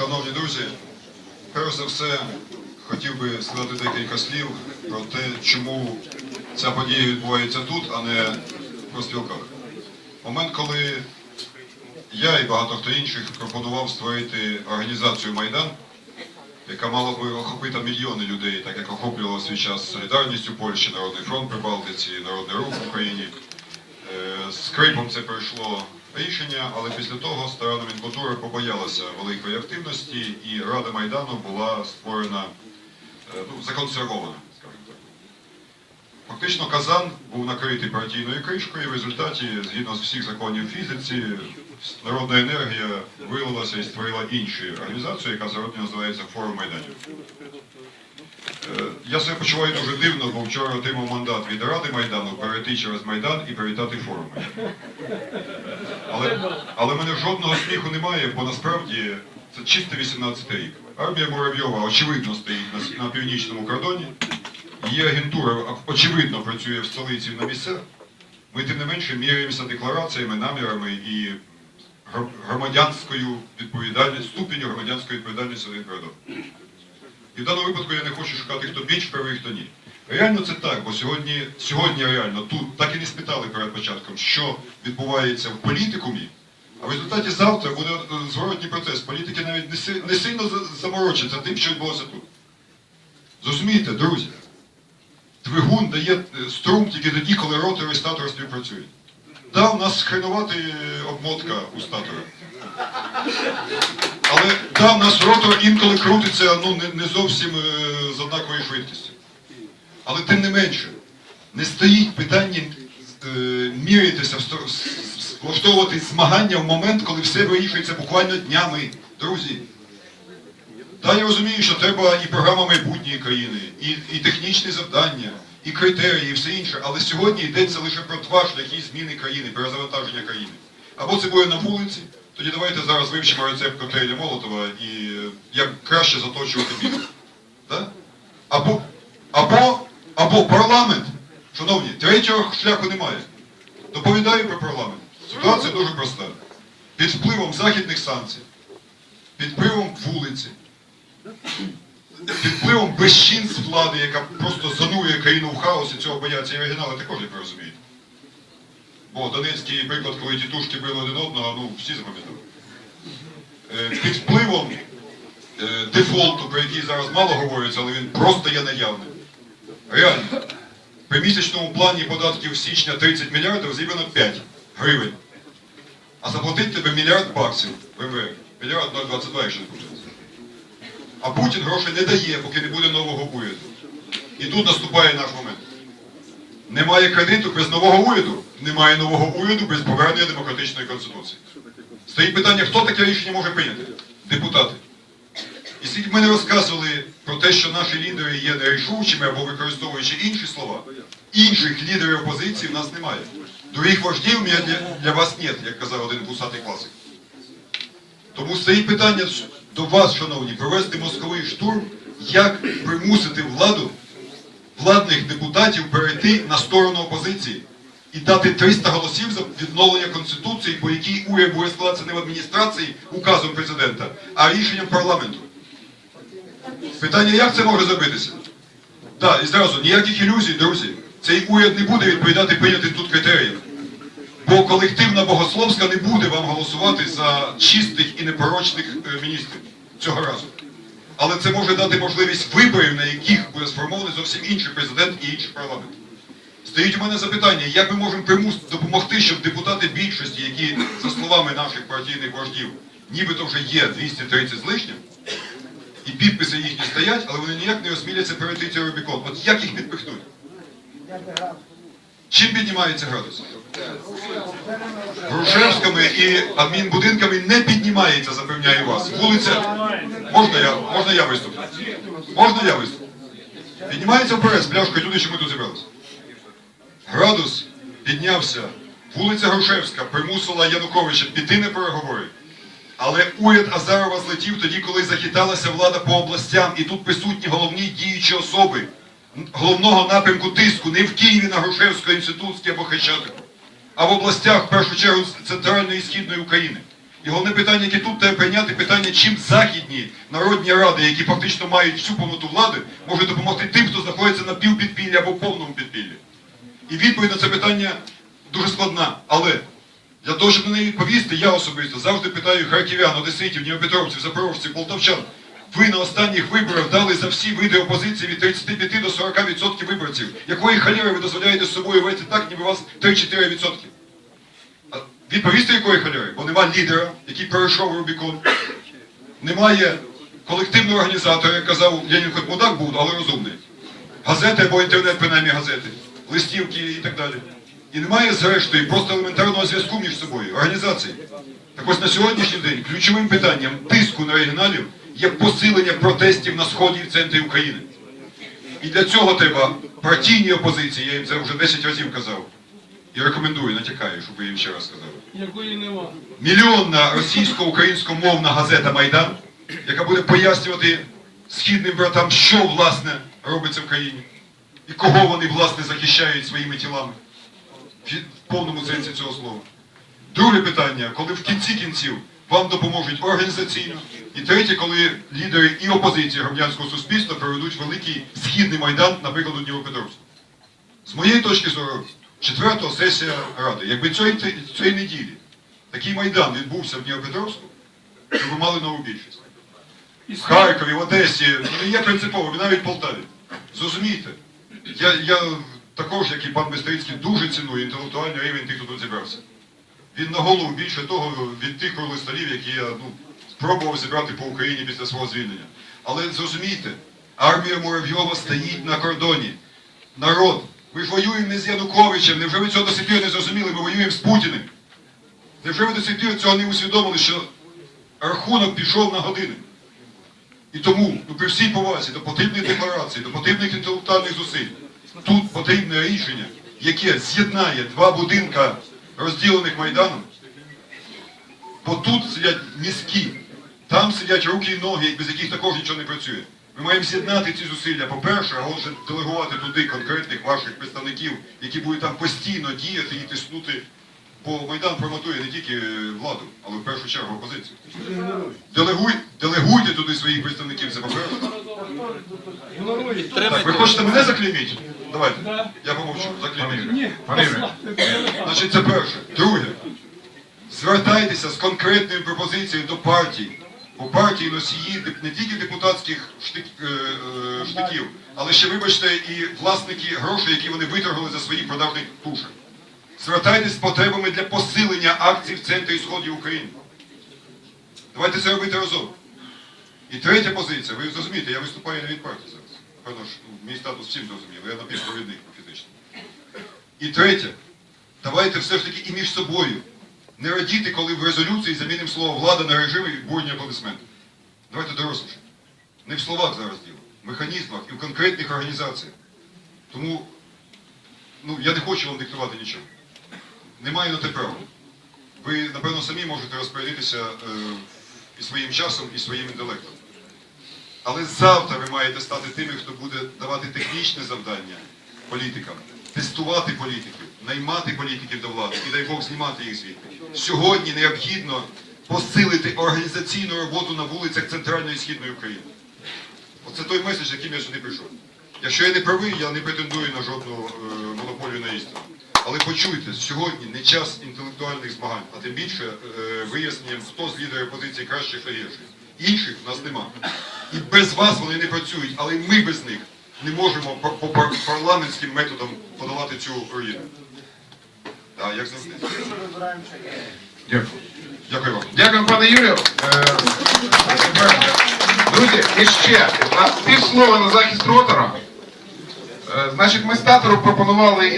Шановні друзі, перш за все хотів би сказати декілька слів про те, чому ця подія відбувається тут, а не в проспілках. Момент, коли я і багато хто інших пропонував створити організацію Майдан, яка мала би охопити мільйони людей, так як охоплювала свій час Солідарність у Польщі, Народний фронт при Балтиці, Народний рух в Україні. Е, З Крипом це пройшло рішення, але після того сторона Мінкультури побоялася великої активності, і Рада Майдану була створена, е, ну, законсервована, скажімо так. Фактично Казан був накритий партійною кришкою, і в результаті, згідно з всіх законів фізиці, народна енергія вилилася і створила іншу організацію, яка сьогодні називається Форум Майданів. Я себе почуваю дуже дивно, бо вчора отримав мандат від Ради Майдану перейти через Майдан і привітати форум. Майдану. Але, але мене жодного сміху немає, бо насправді це чисто 18 рік. Армія Муравйова очевидно стоїть на, на північному кордоні. Її агентура очевидно працює в столиці на місцях. Ми тим не менше міряємося деклараціями, намірами і громадянською відповідальністю, ступеню громадянської відповідальності один перед. І в даному випадку я не хочу шукати, хто більш правий, хто ні. Реально це так, бо сьогодні, сьогодні реально тут так і не спитали перед початком, що відбувається в політикумі, а в результаті завтра буде е, зворотній процес. Політики навіть не, не сильно заморочаться тим, що відбулося тут. Зрозумієте, друзі, двигун дає е, струм тільки тоді, коли ротор і статор співпрацюють. Да, у нас хренувати обмотка у статора. Але да, в нас ротор інколи крутиться ну, не, не зовсім е, з однаковою швидкістю. Але тим не менше, не стоїть питання е, с- влаштовувати змагання в момент, коли все вирішується буквально днями. Друзі, та я розумію, що треба і програма майбутньої країни, і, і технічні завдання, і критерії, і все інше. Але сьогодні йдеться лише про два шляхи зміни країни, перезавантаження країни. Або це буде на вулиці, тоді давайте зараз вивчимо рецепт коктейля Молотова і е, як краще заточувати бізнес. Да? Або, або, або парламент. Шановні, третього шляху немає. Доповідаю про парламент. Ситуація дуже проста. Під впливом західних санкцій, під впливом вулиці, під впливом безчинств влади, яка просто занурює країну в хаос, і цього бояться і оригінали також, як ви розумієте. Бо Донецький приклад, коли тітушки били один одного, ну всі запам'ятали. Е, Під впливом е, дефолту, про який зараз мало говориться, але він просто є наявним. Реально. При місячному плані податків січня 30 мільярдів зібрано 5 гривень. А заплатить тебе мільярд баксів ВВФ. Мільярд 0,22, якщо не помиляюся. А Путін грошей не дає, поки не буде нового уряду. І тут наступає наш момент. Немає кредиту без нового уряду, немає нового уряду без повернення демократичної конституції. Стоїть питання, хто таке рішення може прийняти? Депутати. І скільки ми не розказували про те, що наші лідери є нерішучими або використовуючи інші слова, інших лідерів опозиції в нас немає. Других вождів для, для вас нет, як казав один вусатий класик. Тому стоїть питання до вас, шановні, провести мозковий штурм, як примусити владу, владних депутатів перейти на сторону опозиції і дати 300 голосів за відновлення Конституції, по якій уряд буде складатися не в адміністрації указом президента, а рішенням парламенту. Питання, як це може зробитися? Так, і зразу, ніяких ілюзій, друзі. Цей уряд не буде відповідати прийнятим тут критеріям. Бо колективна богословська не буде вам голосувати за чистих і непорочних е, міністрів цього разу. Але це може дати можливість виборів, на яких буде сформований зовсім інший президент і інший парламент. Стоїть у мене запитання, як ми можемо примус допомогти, щоб депутати більшості, які, за словами наших партійних вождів, нібито вже є 230 з лишнім, і підписи їхні стоять, але вони ніяк не осміляться перейти цей Рубікон. От як їх підпихнуть? Чим піднімається градус? Грушевськими і адмінбудинками не піднімається, запевняю вас. Вулиця. Можна я, можна я виступлю? Можна я виступлю? Піднімається вперед з пляшкою туди, що ми тут зібралися. Градус піднявся. Вулиця Грушевська примусила Януковича піти на переговори. Але уряд Азарова злетів тоді, коли захиталася влада по областям, і тут присутні головні діючі особи головного напрямку тиску не в Києві на Грушевського інститутській або Хрещатику, а в областях, в першу чергу, центральної і східної України. І головне питання, яке тут треба прийняти, питання, чим західні народні ради, які фактично мають всю повноту влади, можуть допомогти тим, хто знаходиться на півпідпіллі або повному підпіллі. І відповідь на це питання дуже складна. Але для того, щоб на неї відповісти, я особисто завжди питаю харків'ян, одеситів, дніпропетровців, запорожців, полтавчан. Ви на останніх виборах дали за всі види опозиції від 35 до 40% виборців. Якої халєри ви дозволяєте з собою вести так, ніби у вас 3-4%? Відповісти якої халєри? Бо нема лідера, який перейшов Рубікон. Немає колективного організатора, як казав Ленін, хоч мудак був, але розумний. Газети або інтернет, принаймні газети, листівки і так далі. І немає, зрештою, просто елементарного зв'язку між собою, організації. Так ось на сьогоднішній день ключовим питанням тиску на регіоналів є посилення протестів на сході і в центрі України. І для цього треба партійній опозиції, я їм це вже 10 разів казав. І рекомендую, натякаю, щоб ви їм ще раз сказали. Якої нема. Мільйонна російсько-українськомовна газета Майдан, яка буде пояснювати східним братам, що власне робиться в країні, і кого вони власне захищають своїми тілами в повному сенсі цього слова. Друге питання, коли в кінці кінців вам допоможуть організаційно. І третє, коли лідери і опозиції громадянського суспільства проведуть великий східний майдан, наприклад, у Дніпропетровську. З моєї точки зору, четверта сесія Ради. Якби цієї, цієї неділі такий майдан відбувся в Дніпропетровську, то ви мали нову більшість. В Харкові, в Одесі, не є принципово, навіть в Полтаві. Зрозумійте, я, я також, як і пан Бестрицький, дуже ціную інтелектуальний рівень тих, хто тут зібрався. Він на голову більше того від тих круглих які я ну, спробував зібрати по Україні після свого звільнення. Але зрозумійте, армія Муравйова стоїть на кордоні. Народ, ми ж воюємо не з Януковичем, невже ви цього до сих пір не зрозуміли, ми воюємо з Путіним. Невже ви до сих пір цього не усвідомили, що рахунок пішов на години? І тому, ну, при всій повазі до потрібної декларації, до потрібних інтелектуальних зусиль, тут потрібне рішення, яке з'єднає два будинка, розділених Майданом, бо тут сидять мізки, там сидять руки і ноги, без яких також нічого не працює. Ми маємо з'єднати ці зусилля, по-перше, а отже делегувати туди конкретних ваших представників, які будуть там постійно діяти і тиснути, бо Майдан промотує не тільки е, владу, але в першу чергу опозицію. Делегуй, делегуйте туди своїх представників, це по-перше. Так, ви хочете мене заклеймити? Давайте. Да. Я помовчу. Пане Значить, це перше. Друге. Звертайтеся з конкретною пропозицією до партій. Бо партії носії не тільки депутатських штик, е, е, штиків, але ще, вибачте, і власники грошей, які вони виторгували за свої продажні туші. Звертайтесь з потребами для посилення акцій в центрі і сході України. Давайте це робити разом. І третя позиція, ви зрозумієте, я виступаю не від партії. Певно ж, ну, мій статус всім зрозуміло, я напівпровідник фізично. І третє, давайте все ж таки і між собою не радіти, коли в резолюції замінимо слово влада на режим і бурні аплодисменти. Давайте доросліше. Не в словах зараз діло, в механізмах і в конкретних організаціях. Тому ну, я не хочу вам диктувати нічого. Не маю на те права. Ви, напевно, самі можете розпорядитися е, і своїм часом, і своїм інтелектом. Але завтра ви маєте стати тими, хто буде давати технічне завдання політикам, тестувати політиків, наймати політиків до влади і дай Бог знімати їх звідти. Сьогодні необхідно посилити організаційну роботу на вулицях Центральної і Східної України. Оце той меседж, яким я сюди прийшов. Якщо я не правий, я не претендую на жодну е, монополію на істину. Але почуйте, сьогодні не час інтелектуальних змагань, а тим більше е, виясненням, хто з лідерів опозиції кращих та гірших. Інших в нас нема. І без вас вони не працюють, але ми без них не можемо по, парламентським методам подолати цю руїну. Так, як завжди. Дякую. Дякую вам. Дякую, пане Юрію. Е, Друзі, і ще на півслова на захист ротора. Е, Значить, ми з Татором пропонували